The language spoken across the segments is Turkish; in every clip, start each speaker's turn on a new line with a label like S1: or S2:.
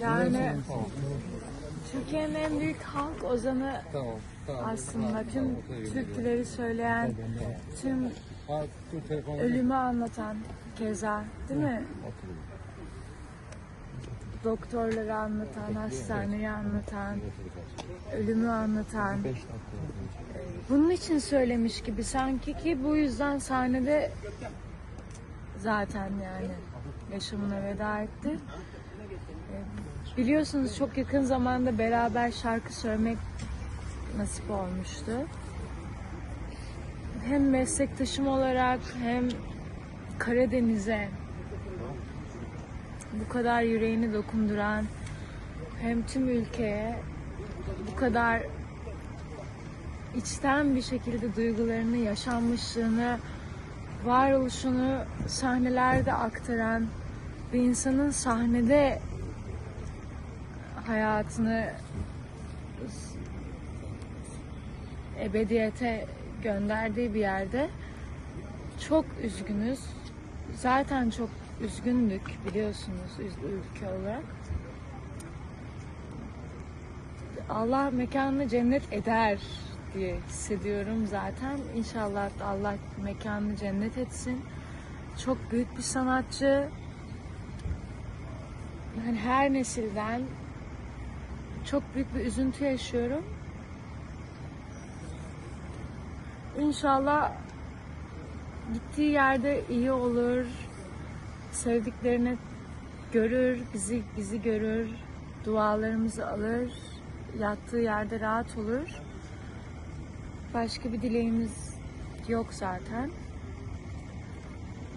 S1: Yani Türkiye'nin en büyük halk ozanı aslında tüm türküleri söyleyen, tüm ölümü anlatan keza değil mi? Doktorları anlatan, hastaneyi anlatan, ölümü anlatan. Bunun için söylemiş gibi sanki ki bu yüzden sahnede zaten yani yaşamına veda etti. Ee, Biliyorsunuz çok yakın zamanda beraber şarkı söylemek nasip olmuştu. Hem meslektaşım olarak hem Karadeniz'e bu kadar yüreğini dokunduran hem tüm ülkeye bu kadar içten bir şekilde duygularını, yaşanmışlığını, varoluşunu sahnelerde aktaran bir insanın sahnede hayatını ebediyete gönderdiği bir yerde çok üzgünüz. Zaten çok üzgündük biliyorsunuz ülke olarak. Allah mekanını cennet eder diye hissediyorum zaten. İnşallah Allah mekanını cennet etsin. Çok büyük bir sanatçı. Yani her nesilden çok büyük bir üzüntü yaşıyorum. İnşallah gittiği yerde iyi olur. Sevdiklerini görür, bizi bizi görür, dualarımızı alır, yattığı yerde rahat olur. Başka bir dileğimiz yok zaten.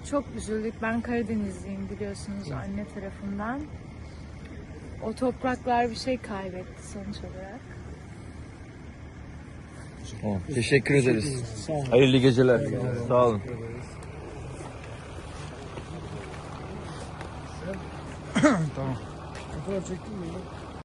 S1: Çok üzüldük. Ben Karadenizliyim biliyorsunuz anne tarafından. O topraklar bir şey kaybetti sonuç olarak.
S2: Tamam. Teşekkür ederiz. Hayırlı geceler. Sağ olun.
S3: Fotoğraf çektin mi?